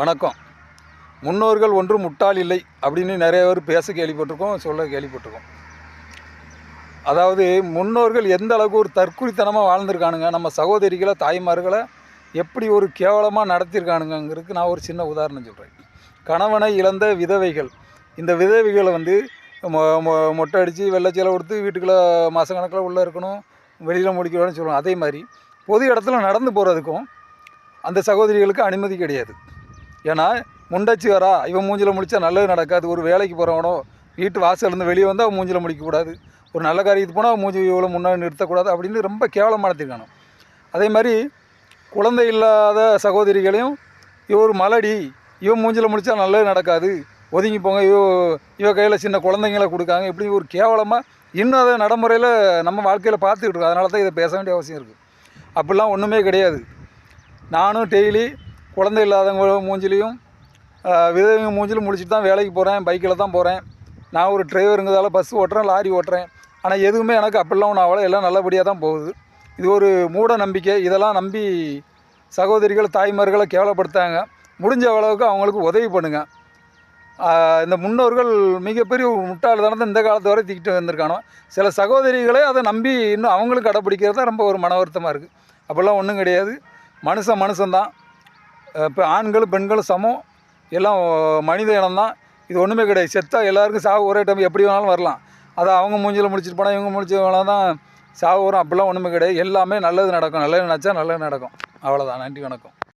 வணக்கம். முன்னோர்கள் ஒன்றும் முட்டாள் இல்லை அப்படின்னு நிறைய பேர் பேச கேள்விப்பட்டிருக்கோம் சொல்ல கேள்விப்பட்டிருக்கோம். அதாவது முன்னோர்கள் எந்த அளவுக்கு ஒரு தற்குறித்தனமாக வாழ்ந்திருக்கானுங்க நம்ம சகோதரிகளை தாய்மார்களை எப்படி ஒரு கேவலமாக நடத்தியிருக்கானுங்கிறதுக்கு நான் ஒரு சின்ன உதாரணம் சொல்கிறேன் கணவனை இழந்த விதவைகள் இந்த விதவைகளை வந்து மொ மொ- மொட்டை அடித்து வெள்ளச்சீலை கொடுத்து வீட்டுக்குள்ளே மாதக்கணக்கில் உள்ளே இருக்கணும் வெளியில் முடிக்கணும்னு சொல்லுவோம் அதே மாதிரி பொது இடத்துல நடந்து போகிறதுக்கும் அந்த சகோதரிகளுக்கு அனுமதி கிடையாது. ஏன்னா முண்டச்சி வரா இவன் மூஞ்சில் முடித்தா நல்லது நடக்காது. ஒரு வேலைக்கு போகிறவனோ வீட்டு வாசலேருந்து வெளியே வந்தால் அவன் மூஞ்சில் முடிக்கக்கூடாது ஒரு நல்ல காரியத்துக்கு போனால் அவன் மூஞ்சி இவ்வளோ முன்னாடி நிறுத்தக்கூடாது அப்படின்னு ரொம்ப கேவலம் நடத்திருக்கானோ. அதே மாதிரி குழந்தை இல்லாத சகோதரிகளையும் இவர் ஒரு மலடி இவன் மூஞ்சில் முடித்தா நல்லது நடக்காது. ஒதுங்கி போங்க இவ இவ கையில் சின்ன குழந்தைங்கள கொடுக்காங்க. இப்படி ஒரு கேவலமாக இன்னும் அதை நடைமுறையில் நம்ம வாழ்க்கையில் பார்த்துக்கிட்டு இருக்கோம். அதனால தான் இதை பேச வேண்டிய அவசியம் இருக்குது அப்படிலாம் ஒன்றுமே கிடையாது. நானும் டெய்லி குழந்தை இல்லாதவங்க மூஞ்சிலையும் விதவைங்க மூஞ்சிலும் முடிச்சுட்டு தான் வேலைக்கு போகிறேன் பைக்கில் தான் போகிறேன் நான் ஒரு டிரைவருங்கிறதால பஸ் ஓட்டுறேன் லாரி ஓட்டுறேன். ஆனால் எதுவுமே எனக்கு அப்படிலாம் ஒன்றும் அவ்வளோ எல்லாம் நல்லபடியாக தான் போகுது. இது ஒரு மூட நம்பிக்கை. இதெல்லாம் நம்பி சகோதரிகள் தாய்மார்களை கேவலப்படுத்தாங்க. முடிஞ்ச அளவுக்கு அவங்களுக்கு உதவி பண்ணுங்கள் இந்த முன்னோர்கள் மிகப்பெரிய ஒரு முட்டாள்தனத்தை இந்த காலத்து வரை தீக்கிட்டு வந்திருக்கானோ சில சகோதரிகளே அதை நம்பி இன்னும் அவங்களும் கடைப்பிடிக்கிறது தான் ரொம்ப ஒரு மன வருத்தமாக இருக்குது அப்படிலாம் ஒன்றும் கிடையாது. மனுஷன் மனுஷன்தான். இப்போ ஆண்களும் பெண்களும் சமம். எல்லாம் மனித இனம்தான். இது ஒன்றுமே கிடையாது. செத்தா எல்லாருக்கும் சாவு ஒரே டைம் எப்படி வேணாலும் வரலாம். அதை அவங்க மூஞ்சில் முடிச்சிட்டு போனால் இவங்க முடிச்சவங்களாம் தான் சாவு வரும். அப்படிலாம் ஒன்றுமே கிடையாது. எல்லாமே நல்லது நடக்கும். நல்லது நினச்சா நல்லது நடக்கும். அவ்வளோதான் நன்றி வணக்கம்.